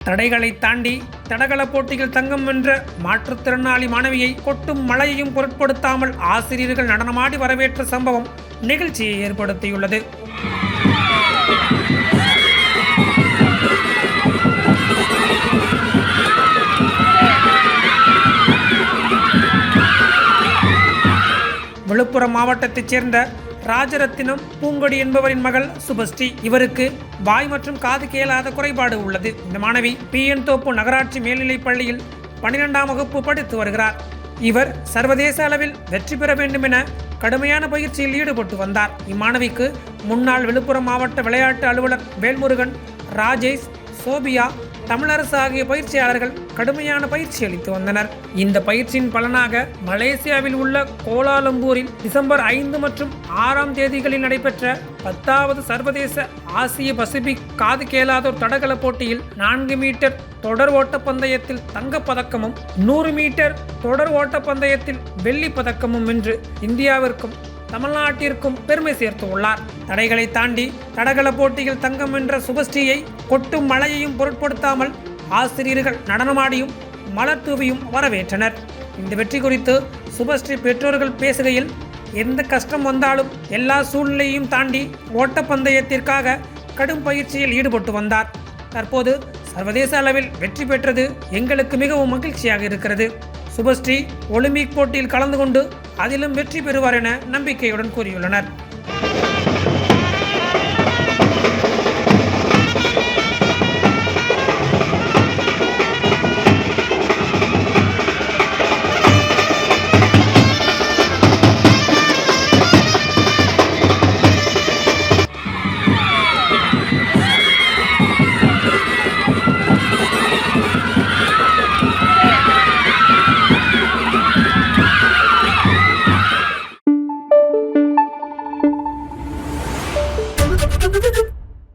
தடைகளை தாண்டி தடகள போட்டியில் தங்கம் வென்ற மாற்றுத்திறனாளி மாணவியை கொட்டும் மழையையும் பொருட்படுத்தாமல் ஆசிரியர்கள் நடனமாடி வரவேற்ற சம்பவம் நிகழ்ச்சியை ஏற்படுத்தியுள்ளது. விழுப்புரம் மாவட்டத்தைச் சேர்ந்த ராஜரத்தினம் பூங்கொடி என்பவரின் மகள் சுபஸ்ரீ. இவருக்கு வாய் மற்றும் காது கேளாத குறைபாடு உள்ளது. இந்த மாணவி பி. என். தோப்பு நகராட்சி மேல்நிலைப் பள்ளியில் பன்னிரெண்டாம் வகுப்பு படித்து வருகிறார். இவர் சர்வதேச அளவில் வெற்றி பெற வேண்டும் என கடுமையான பயிற்சியில் ஈடுபட்டு வந்தார். இம்மாணவிக்கு முன்னாள் விழுப்புரம் மாவட்ட விளையாட்டு அலுவலர் வேல்முருகன் ராஜேஷ் சோபியா தமிழரசு ஆகிய பயிற்சியாளர்கள் கடுமையான பயிற்சி அளித்து வந்தனர். இந்த பயிற்சியின் பலனாக மலேசியாவில் உள்ள கோலாலம்பூரில் டிசம்பர் ஐந்து மற்றும் ஆறாம் தேதிகளில் நடைபெற்ற பத்தாவது சர்வதேச ஆசிய பசிபிக் காது கேளாதோர் தடகள போட்டியில் நான்கு மீட்டர் தொடர் ஓட்ட பந்தயத்தில் தங்கப் பதக்கமும் நூறு மீட்டர் தொடர் ஓட்ட பந்தயத்தில் வெள்ளிப் பதக்கமும் வென்று இந்தியாவிற்கும் தமிழ்நாட்டிற்கும் பெருமை சேர்த்து உள்ளார். தடைகளை தாண்டி தடகள போட்டியில் தங்கம் வென்ற சுபஸ்ரீயை கொட்டும் மழையையும் பொருட்படுத்தாமல் ஆசிரியர்கள் நடனமாடியும் மலர் தூவியும் வரவேற்றனர். இந்த வெற்றி குறித்து சுபஸ்ரீ பெற்றோர்கள் பேசுகையில் எந்த கஷ்டம் வந்தாலும் எல்லா சூழ்நிலையும் தாண்டி ஓட்டப்பந்தயத்திற்காக கடும் பயிற்சியில் ஈடுபட்டு வந்தார். தற்போது சர்வதேச அளவில் வெற்றி பெற்றது எங்களுக்கு மிகவும் மகிழ்ச்சியாக இருக்கிறது. சுபஸ்ரீ ஒலிம்பிக் போட்டியில் கலந்து கொண்டு அதிலும் வெற்றி பெறுவார் என நம்பிக்கையுடன் கூறியுள்ளனர்.